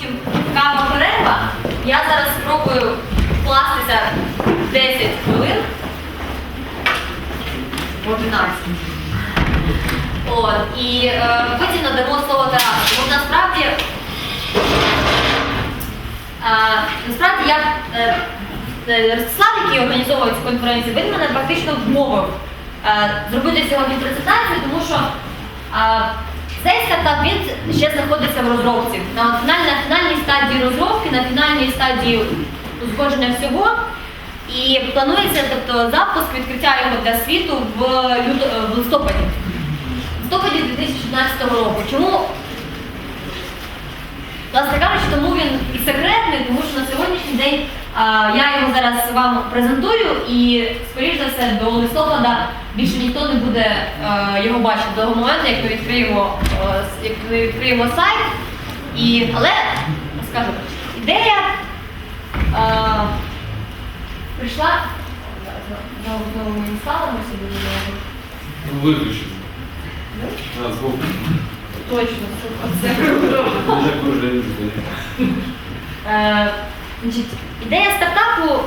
потім кава перерва. Я зараз спробую вкластися 10 хвилин. Може 12. От, і е, потім надамо слово Тарасу. Тому насправді, е, насправді я е, е, Ростислав, який організовує цю конференцію, він мене практично вмовив е, зробити сьогодні презентацію, тому що е, цей стартап він ще знаходиться в розробці. На фінальній, на фінальній стадії розробки, на фінальній стадії узгодження всього. І планується тобто, запуск відкриття його для світу в, в листопаді. В листопаді 2016 року. Чому? Власне кажучи, тому він і секретний, тому що на сьогоднішній день я його зараз вам презентую і, скоріш за все, до листопада більше ніхто не буде е, його бачити до того моменту, як ми відкриємо, е, як ми відкриємо сайт. І, але, скажу, ідея е, прийшла. Знову знову ми інсталимо собі. Виключено. А. Точно, це круто. Значить, ідея стартапу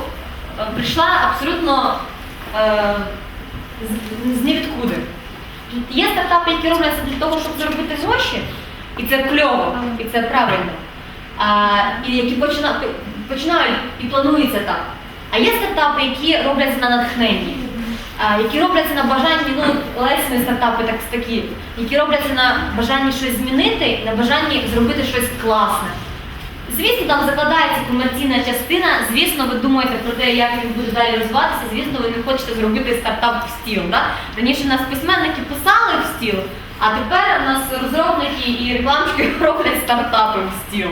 е, прийшла абсолютно е, з, з нівідкуди. Є стартапи, які робляться для того, щоб заробити гроші, і це кльово, і це правильно. А, і які почина, починають і планується так. А є стартапи, які робляться на натхненні, а, які робляться на бажанні, ну Лесіни стартапи так такі, які робляться на бажанні щось змінити, на бажанні зробити щось класне. Звісно, там закладається комерційна частина. Звісно, ви думаєте про те, як він буде далі розвиватися. Звісно, ви не хочете зробити стартап в стіл. Да? Раніше нас письменники писали в стіл, а тепер у нас розробники і рекламщики роблять стартапи в стіл.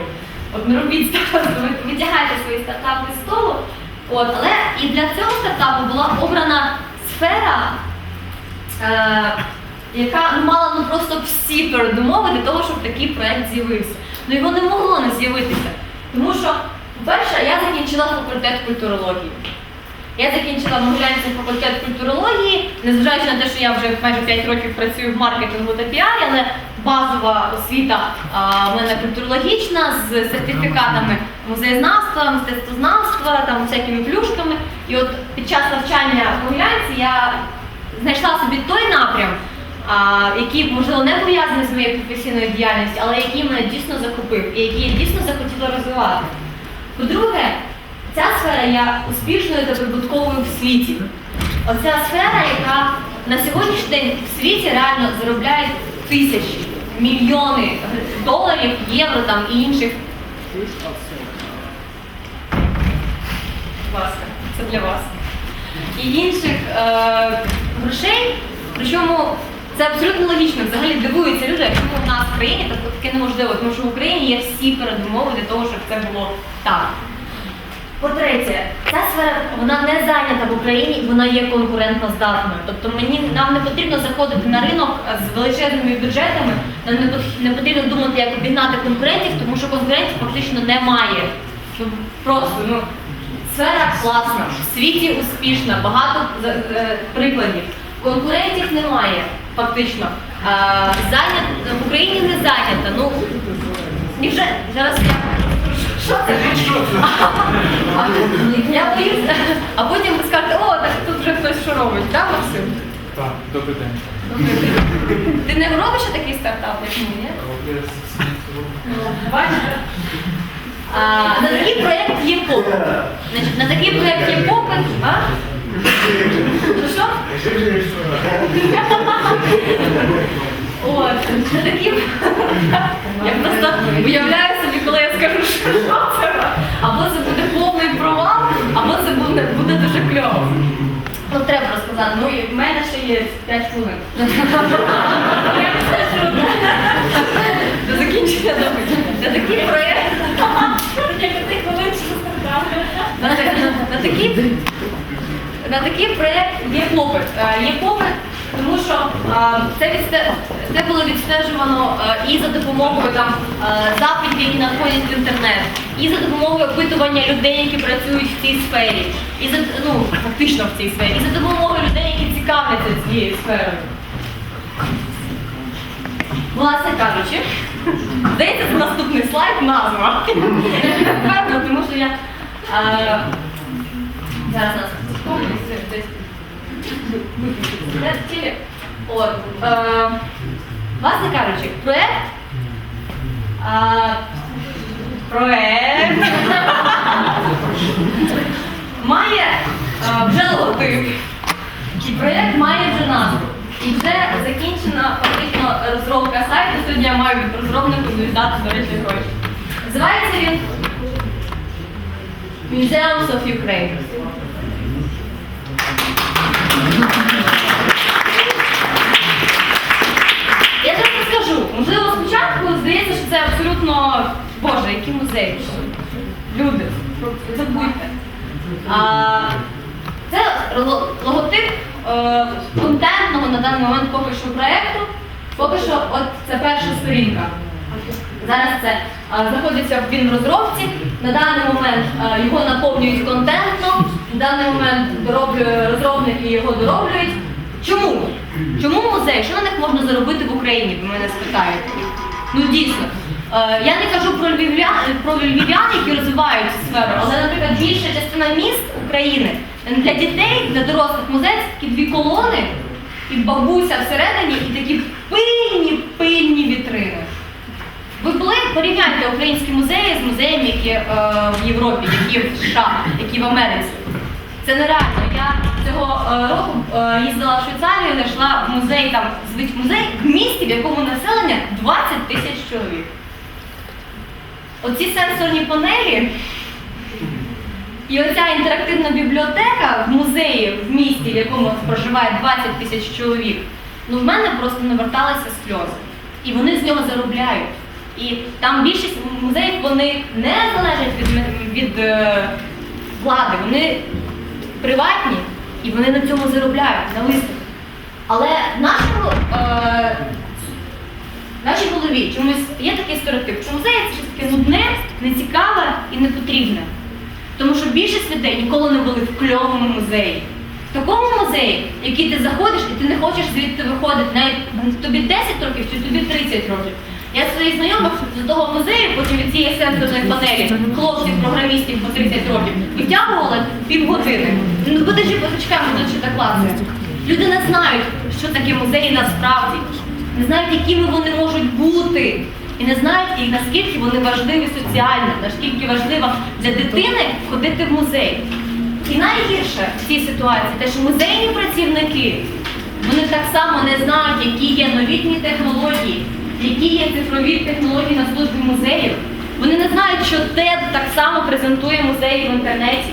От не робіть стартапи, ви витягайте свої стартапи з столу. От, але і для цього стартапу була обрана сфера. Е, яка ну, мала ну просто всі передумови для того, щоб такий проект з'явився. Ну його не могло не з'явитися. Тому що, по-перше, я закінчила факультет культурології. Я закінчила Могилянський факультет культурології, незважаючи на те, що я вже майже 5 років працюю в маркетингу та піарі, але базова освіта в мене культурологічна з сертифікатами музеєзнавства, мистецтвознавства, там всякими плюшками. І от під час навчання в Могилянці я знайшла собі той напрям, який, можливо, не пов'язаний з моєю професійною діяльністю, але який мене дійсно захопив і який я дійсно захотіла розвивати. По-друге, ця сфера є успішною та прибутковою в світі. Оця сфера, яка на сьогоднішній день в світі реально заробляє тисячі, мільйони доларів, євро там і інших. Будь ласка, це для вас. І інших е, грошей, причому це абсолютно логічно. Взагалі дивуються люди, чому в нас в країні таке неможливо, тому що в Україні є всі передумови для того, щоб це було так. По-третє, ця сфера вона не зайнята в Україні, вона є конкурентно здатною. Тобто мені нам не потрібно заходити на ринок з величезними бюджетами, нам не потрібно думати, як обігнати конкурентів, тому що конкурентів фактично немає. Ну, просто ну сфера класна, в світі успішна, багато за- е, прикладів. Конкурентів немає, фактично. А, зайнят, в Україні не зайнята. Ну і вже зараз я що це? А, Я боюсь, а потім ви скажете, о, так тут вже хтось що робить, так, Максим? Так, добрий день. Ти не робиш ще такий стартап, як ми, ні? Бачите? А, на такий проєкт є попит. Значить, на такий проєкт є попит. А? Що, Що? От, на такі... Я просто уявляю собі, коли я скажу, що це. Або це буде повний провал, або це буде, буде дуже кльово. Ну, треба розказати. Ну, і в мене ще є 5 хвилин. До закінчення. На такий проєкт. На, такий на такий проєкт є попит. Е, Є попит, тому що е, це, відсте- це було відстежувано е, і за допомогою там е, запитів, які надходять в інтернет, і за допомогою опитування людей, які працюють в цій сфері, і за ну фактично в цій сфері, і за допомогою людей, які цікавляться цією сферою. Власне кажучи, здається, це наступний слайд. назва. Тому що я е, зараз нас десь Де От, власне кажучи, проект. е, проект має е, вже логотип. І проєкт має вже назву. І вже закінчена фактично розробка сайту. Сьогодні я маю від розробнику віддати, до речі, гроші. Називається він Museums of Ukraine. Можливо, спочатку здається, що це абсолютно Боже, який музей. Люди, забудьте. А, це логотип е, контентного на даний момент поки що проєкту. Поки що, от це перша сторінка. Зараз це е, знаходиться в розробці. На даний момент е, його наповнюють контентно. На даний момент дороблює розробники його дороблюють. Чому? Чому музей? Що на них можна заробити в Україні? Ви мене спитають. Ну дійсно. Е, Я не кажу про львів'ян, про львів'ян, які розвивають цю сферу, але, наприклад, більша частина міст України для дітей, для дорослих музеїв такі дві колони, і бабуся всередині, і такі пильні, пильні вітрини. Ви були порівняйте українські музеї з музеями, які е, в Європі, які в США, які в Америці. Це нереально. Я цього е, року е, їздила в Швейцарію, знайшла музей там звуть музей в місті, в якому населення 20 тисяч чоловік. Оці сенсорні панелі і оця інтерактивна бібліотека в музеї в місті, в якому проживає 20 тисяч чоловік, ну в мене просто наверталися сльози. І вони з нього заробляють. І там більшість музеїв вони не залежать від, від е, влади, вони приватні і вони на цьому заробляють на виставках. Але нашому, е, нашій голові чомусь є такий стереотип, що музей це щось таке нудне, нецікаве і непотрібне. Тому що більшість людей ніколи не були в кльовому музеї. В такому музеї, в який ти заходиш і ти не хочеш звідти виходити, навіть тобі 10 років чи тобі 30 років. Я своїх знайомих з того музею, потім від цієї сенсорної панелі, хлопців, програмістів по 30 років, витягувала півгодини. Ну подожди, почекай, ми тут ще класи. Люди не знають, що таке музеї насправді, не знають, якими вони можуть бути. І не знають, і наскільки вони важливі соціально, наскільки важливо для дитини ходити в музей. І найгірше в цій ситуації те, що музейні працівники вони так само не знають, які є новітні технології, які є цифрові технології на службі музеїв. Вони не знають, що TED так само презентує музеї в інтернеті.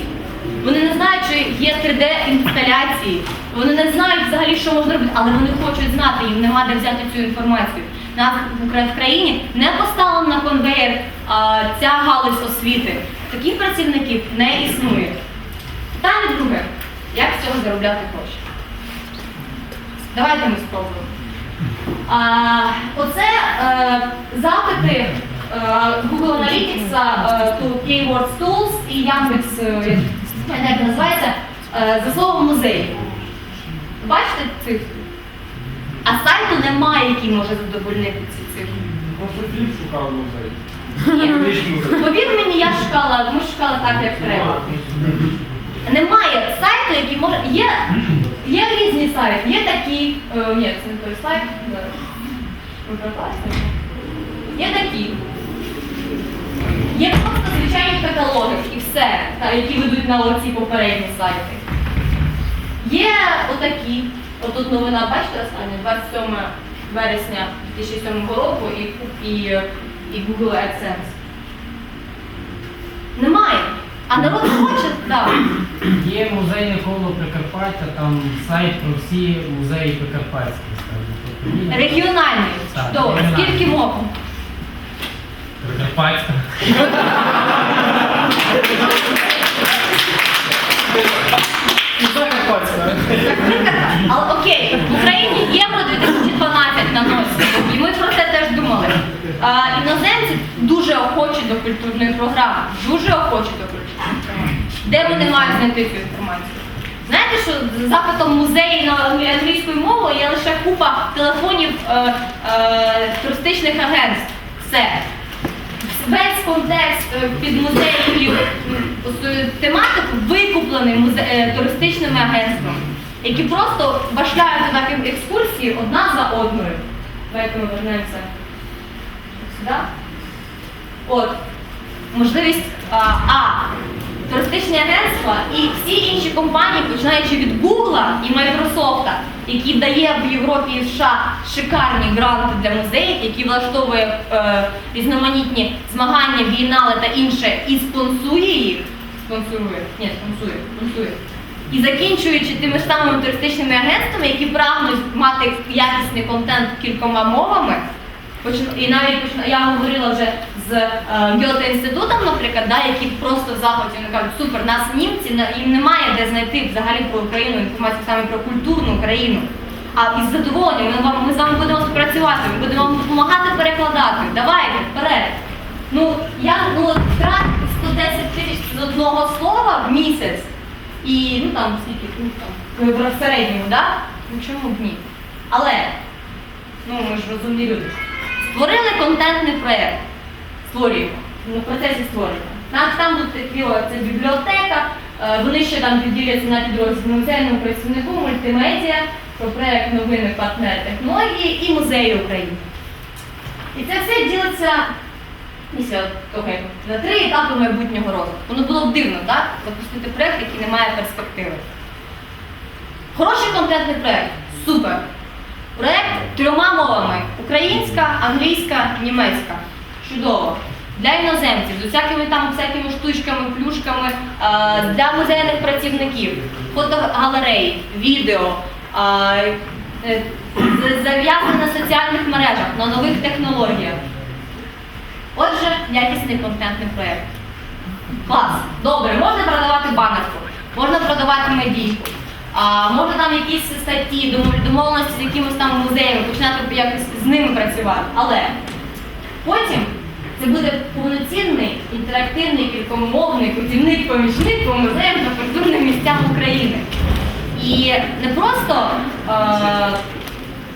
Вони не знають, що є 3D-інсталяції. Вони не знають взагалі, що можна робити, але вони хочуть знати, їм нема де взяти цю інформацію. Нас в країні не поставлено на конвейер а, ця галузь освіти. Таких працівників не існує. Питання друге. Як з цього заробляти гроші? Давайте ми спробуємо. Оце е, запити е, Google Analytics, е, Keywords Tools і Yandex, я не знаю, як називається, за словом музей. Бачите цифри? А сайту немає, який може задовольнити ці цифри. Просто фільм шукав музей. Повір мені, я шукала, ми шукали так, як треба. Немає сайту, який може. Є, є різні сайти, є такі. Е, ні, це не той сайт. Зараз. Є такі. Є просто звичайні каталоги і все, які ведуть на оці попередні сайти. Є отакі. Отут новина, бачите, остання, 27 вересня 2007 року і, і, і Google AdSense. Немає. А народ хоче, так. Є музейне коло Прикарпаття, там сайт про всі музеї Прикарпатські, скажімо. Тобто Регіональний. Так, Чудово. регіональний. Скільки мов? Прикарпатська. Але окей, в Україні євро 2012 на носі. І ми про це теж думали. А, іноземці дуже охочі до культурної програми. Дуже охочі до культурної програми. Де вони мають знайти цю інформацію? Знаєте, що запитом музеї на англійською мовою є лише купа телефонів е, е, туристичних агентств. Все. весь контекст е, під музей і м, свою тематику викуплений музе... е, туристичними агентствами, які просто башляють такі екскурсії одна за одною. Давайте ми вернемося сюди. От, можливість а, а туристичні агентства і всі інші компанії, починаючи від Google і Microsoft, які дає в Європі і США шикарні гранти для музеїв, які влаштовує е, різноманітні змагання, війнали та інше, і спонсує їх. Спонсорує, ні, спонсує, спонсує. І закінчуючи тими ж самими туристичними агентствами, які прагнуть мати якісний контент кількома мовами, І навіть я говорила вже з е, Гьоте інститутом, наприклад, да, які просто в захваті вони кажуть, супер, нас німці, їм немає де знайти взагалі про Україну інформацію саме про культурну Україну. А із задоволенням ми, ми з вами будемо співпрацювати, ми будемо вам допомагати перекладати. Давайте, вперед. Ну, я ну, от 110 тисяч з одного слова в місяць. І ну там скільки, ну там в середньому, да? Ну чому б ні? Але ну ми ж розумні люди. Створили контентний проєкт. Створюємо. Ну, в процесі створення. Там, тут такі, це бібліотека, е, вони ще там підділяться на підрозділ музейному працівнику, мультимедіа, про проєкт новини партнери технології і музеї України. І це все ділиться після того, на три етапи майбутнього розвитку. Воно було б дивно, так? Запустити проєкт, який не має перспективи. Хороший контентний проєкт. Супер. Проєкт трьома мовами: українська, англійська, німецька. Чудово. Для іноземців з усякими там всякими штучками, плюшками, е, для музейних працівників, фотогалереї, відео, е, е, зав'язане на соціальних мережах, на нових технологіях. Отже, якісний контентний проєкт. Клас. Добре, можна продавати банерку, можна продавати медійку. Можна там якісь статті, домовленості з якимось там музеями, починати якось з ними працювати. Але потім це буде повноцінний інтерактивний кількомовний путівник помічник по музеям та культурним місцям України. І не просто е,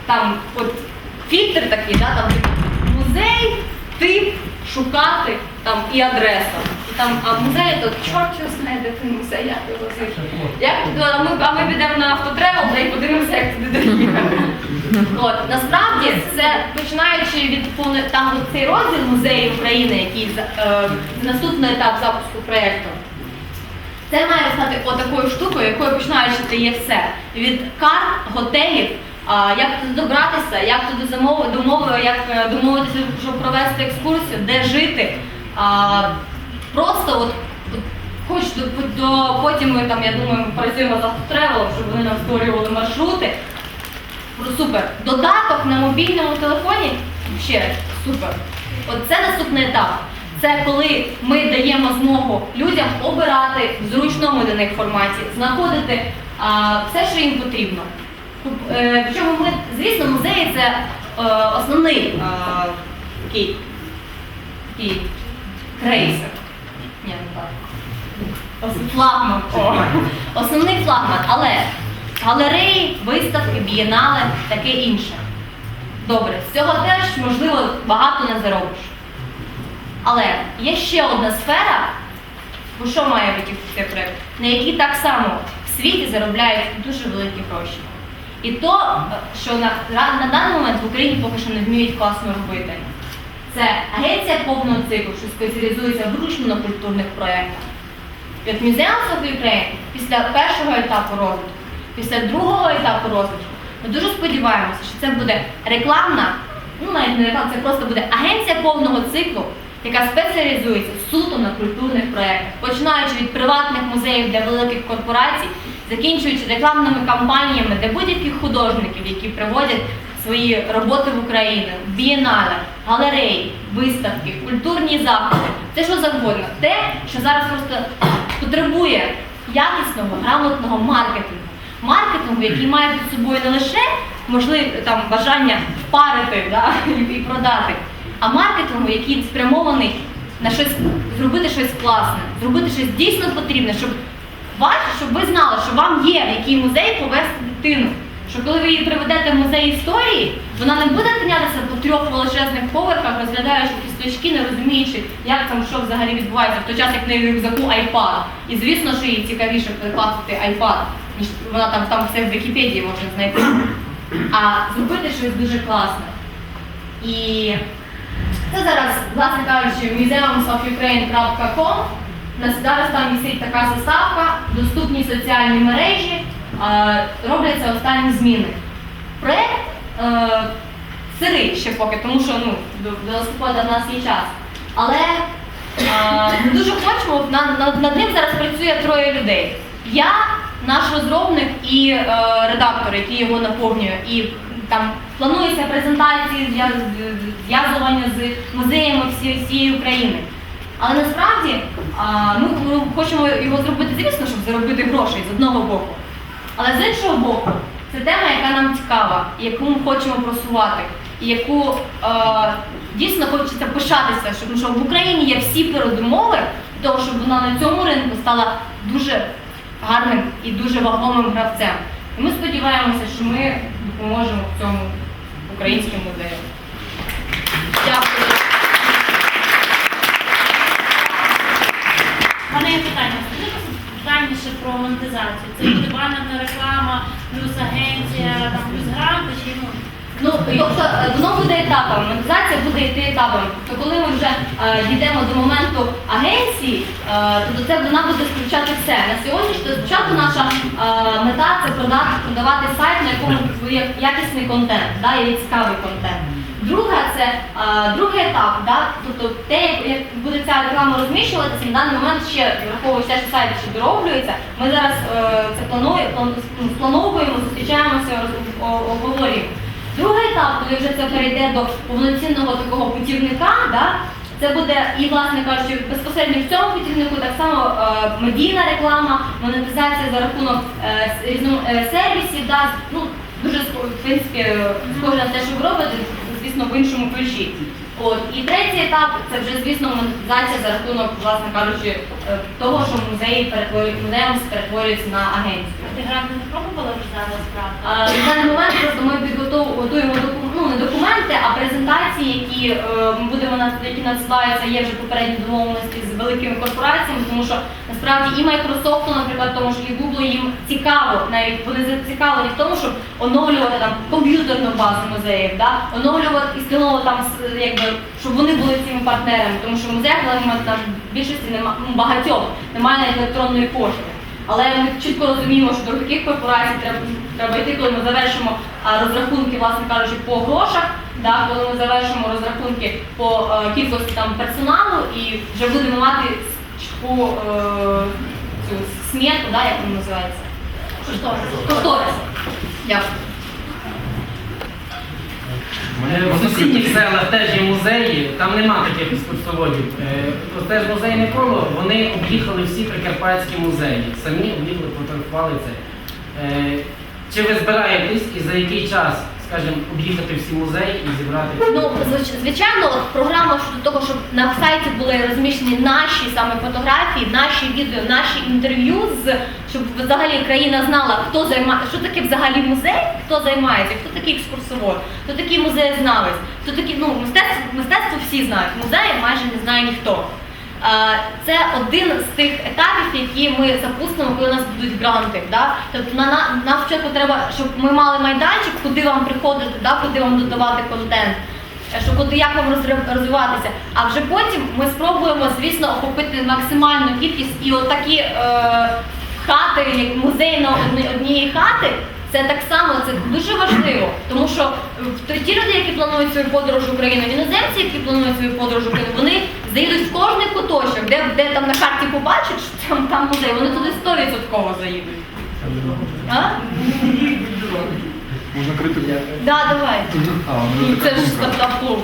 там от фільтр такий, да, там музей, тип, шукати там і адреса. І там, а музей то чорт його знає, де ти музей, як його звати. А ми, а ми підемо на автотревел й подивимося, як туди доїхати. От насправді це починаючи від там цей розділ музею України, який е, наступний етап запуску проєкту. Це має стати отакою штукою, якою починаючи ти є все. Від карт, готелів, як туди добратися, як туди замови, домови, як е, домовитися, щоб провести екскурсію, де жити. А, просто от, от хоч до, до потім ми там, я думаю, працюємо з автотревелом, щоб вони нам створювали маршрути. Ну, Супер. Додаток на мобільному телефоні ще супер. От це наступний етап. Це коли ми даємо змогу людям обирати в зручному для них форматі, знаходити а, все, що їм потрібно. Е, Причому ми, звісно, музеї це е, основний а, такий, такий крейсер. Флагман. Основний флагман, але галереї, виставки, бієнали, таке інше. Добре, з цього теж можливо багато не заробиш. Але є ще одна сфера, бо що має бути проєкт, на якій так само в світі заробляють дуже великі гроші. І то, що на, на даний момент в Україні поки що не вміють класно робити. Це агенція повного циклу, що спеціалізується вручно на культурних проєктах. Як of Ukraine після першого етапу розвитку, після другого етапу розвитку, ми дуже сподіваємося, що це буде рекламна, ну навіть не реклама, це просто буде агенція повного циклу, яка спеціалізується суто на культурних проєктах, починаючи від приватних музеїв для великих корпорацій, закінчуючи рекламними кампаніями для будь-яких художників, які приводять свої роботи в Україну, бієнале, галереї, виставки, культурні заходи, це що завгодно. Те, що зараз просто потребує якісного, грамотного маркетингу. Маркетингу, який має під собою не лише можливе там бажання впарити да, і продати, а маркетингу, який спрямований на щось зробити щось класне, зробити щось дійсно потрібне, щоб ваш, щоб ви знали, що вам є в який музей повезти дитину, що коли ви її приведете в музей історії, вона не буде тинятися по трьох величезних поверхах, розглядаючи кісточки, не розуміючи, як там що взагалі відбувається, в той час, як в неї рюкзаку iPad. І звісно, що їй цікавіше перекласти iPad, ніж вона там, там все в Вікіпедії може знайти. А зробити щось дуже класне. І це зараз, власне кажучи, museumsofukraine.com. У нас зараз там висить така заставка, доступні соціальні мережі, робляться останні зміни. Проєкт е, сирий ще поки, тому що ну, до, листопада в нас є час. Але е, ми дуже хочемо, над, над, над ним зараз працює троє людей. Я, наш розробник і е, редактор, який його наповнює. І там плануються презентації, зв'язування з музеями всі- всієї України. Але насправді а, ми хочемо його зробити, звісно, щоб заробити грошей з одного боку. Але з іншого боку, це тема, яка нам цікава, яку ми хочемо просувати, і яку е, дійсно хочеться пишатися, щоб, щоб в Україні є всі передумови для того, щоб вона на цьому ринку стала дуже гарним і дуже вагомим гравцем. І ми сподіваємося, що ми допоможемо в цьому українським музеям. Дякую. У мене є питання. Детальніше про монетизацію. Це буде банерна реклама, плюс агенція, там плюс гранти чи ну. Ну, тобто е, воно буде етапами, монетизація буде йти етапами. Тобто, коли ми вже е, дійдемо до моменту агенції, е, то це вона буде включати все. На сьогодні спочатку наша е, мета це продати, продавати сайт, на якому є якісний контент, да, є цікавий контент. Друга це е, другий етап, да, тобто те, як, буде ця реклама розміщуватися, на даний момент ще враховуючи те, що сайт ще дороблюється. Ми зараз е, це плануємо, план- ну, зустрічаємося, обговорюємо. Другий етап, коли вже це перейде до повноцінного такого путівника, да, це буде і, власне кажучи, безпосередньо в цьому путівнику так само е, медійна реклама, монетизація за рахунок е, е, сервісів, да, ну, дуже в принципі е, схоже на те, що ви робите, звісно, в іншому ключі. От. І третій етап це вже, звісно, монетизація за рахунок, власне кажучи, е, того, що музеї перетворюють, музеєм перетворюється на агенцію. Ти гранти не пробувала вже зараз брати? На даний момент просто ми підготовуємо ну, не документи, а презентації, які е, ми будемо які надсилаються, є вже попередні домовленості з великими корпораціями, тому що насправді і Microsoft, наприклад, тому що і Google їм цікаво, навіть вони зацікавлені в тому, щоб оновлювати там комп'ютерну базу музеїв, да? оновлювати і стилово там якби, щоб вони були цими партнерами, тому що в музеях там більшості немає ну, багатьох, немає електронної пошти. Але ми чітко розуміємо, що до таких корпорацій треба, треба йти, коли ми завершимо розрахунки, власне кажучи, по грошах, да, коли ми завершимо розрахунки по е, кількості там персоналу і вже будемо мати чітку е, цю смету, да, як вона називається? Кошторис. Кошторис. Дякую. В сусідніх селах теж є музеї, там нема таких екскурсоводів. Е, Теж музейне коло, вони об'їхали всі прикарпатські музеї. Самі об'їхали, фотографували це. Е, Чи ви збираєтесь і за який час, скажімо, об'їхати всі музеї і зібрати? Ну, звичайно, програма щодо того, щоб на сайті були розміщені наші саме фотографії, наші відео, наші інтерв'ю, з щоб взагалі країна знала, хто займає, що таке взагалі музей, хто займається, хто такий екскурсовод, хто такий музеєзнавець, хто такий, ну, мистецтво, мистецтво всі знають, музеї майже не знає ніхто. Це один з тих етапів, які ми запустимо, коли у нас будуть гранти. Да? Тобто на, на, нам спочатку треба, щоб ми мали майданчик, куди вам приходити, да? куди вам додавати контент, е, що куди як вам розвиватися. А вже потім ми спробуємо, звісно, охопити максимальну кількість і отакі е, хати, як музей на одні, однієї хати. Це так само це дуже важливо, тому що е, ті люди, які планують свою подорож в Україну, іноземці, які планують свою подорож в Україну, вони заїдуть в кожний куточок, де, де там на карті побачать, що там, там музей, вони туди 100% заїдуть. А? Можна критику? Да, давай. А, Ну, Це ж думка. стартап-клуб.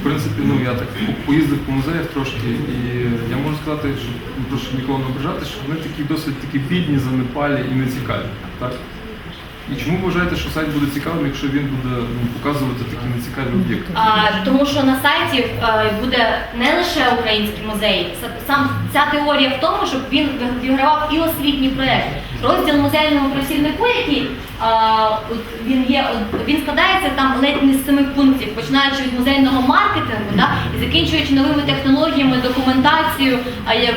В принципі, ну я так поїздив по музеях трошки, і я можу сказати, що ну, прошу нікого не ображати, що вони такі досить такі бідні, занепалі і нецікаві. Так? І чому ви вважаєте, що сайт буде цікавим, якщо він буде ну, показувати такі нецікаві об'єкти? А, тому що на сайті е, буде не лише український музей. С- Сам ця теорія в тому, щоб він вигравав і освітній проєкт. Розділ музейному працівнику, який а, він є, він складається там ледь не з семи пунктів, починаючи від музейного маркетингу, да, і закінчуючи новими технологіями, документацією,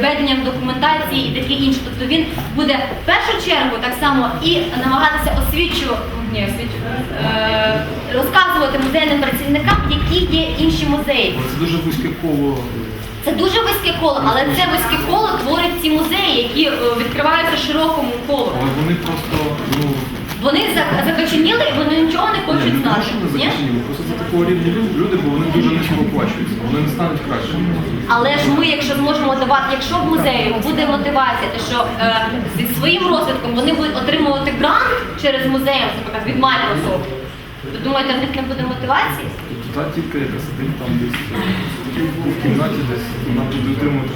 веденням документації і таке інше. Тобто він буде в першу чергу так само і намагатися освічувати, ні, е, розказувати музейним працівникам, які є інші музеї. Це дуже вузьке коло. Це дуже вузьке коло, але це вузьке коло творять ці музеї, які е, відкриваються широкому колу. Але вони просто, ну, Вони за- закоченіли і вони нічого не хочуть не знати. те, не Ні? закінчені, просто це такого рівня люди, люди, бо вони дуже низько оплачуються, вони не стануть кращими. Але ж ми, якщо зможемо давати, якщо в музеї буде мотивація, те, що е, зі своїм розвитком вони будуть отримувати грант через музей, наприклад, від Microsoft, то думаєте, в них не буде мотивації? Та тітка, яка сидить там десь е, в кімнаті десь, вона буде отримувати.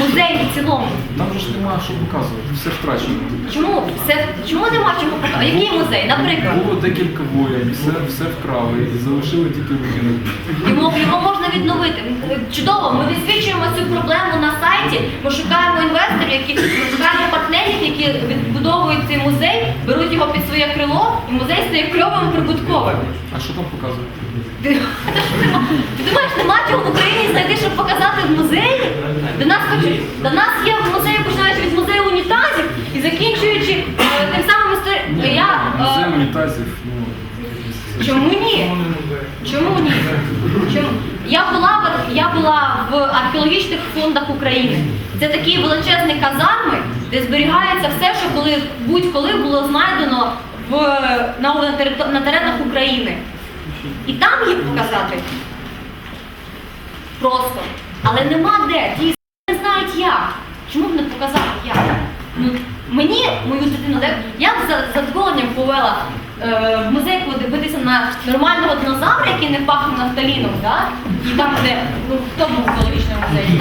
Музей в цілому. Там же ж немає що показувати, все втрачено. Чому? Все, чому нема чого показати? Який музей? Наприклад. Було декілька воєн, все, все вкрали і залишили тільки руїни. Його, його можна відновити. Чудово, ми висвічуємо цю проблему на сайті. Ми шукаємо інвесторів, які ми шукаємо партнерів, які відбудовують цей музей, беруть його під своє крило, і музей стає кльовим прибутковим. А що там показують? Ти, думаєш, нема чого в Україні знайти, щоб показати в музеї? До нас до нас є в музеї, починаючи від музею унітазів і закінчуючи е, тим самим історією. Я е, Музей унітазів, ну. Чому ні? Чому ні? Чому? Я була в я була в археологічних фондах України. Це такі величезні казарми, де зберігається все, що коли будь-коли було знайдено в на, на, на теренах України. І там їх показати просто. Але нема де. Ті не знають як. Чому б не показати як? Ну, мені, мою дитину, я б за задоволенням повела е, в музей подивитися на нормального динозавра, який не пахне нафталіном, да? і там, де ну, хто був в зоологічному музеї,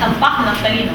там пахне нафталіном.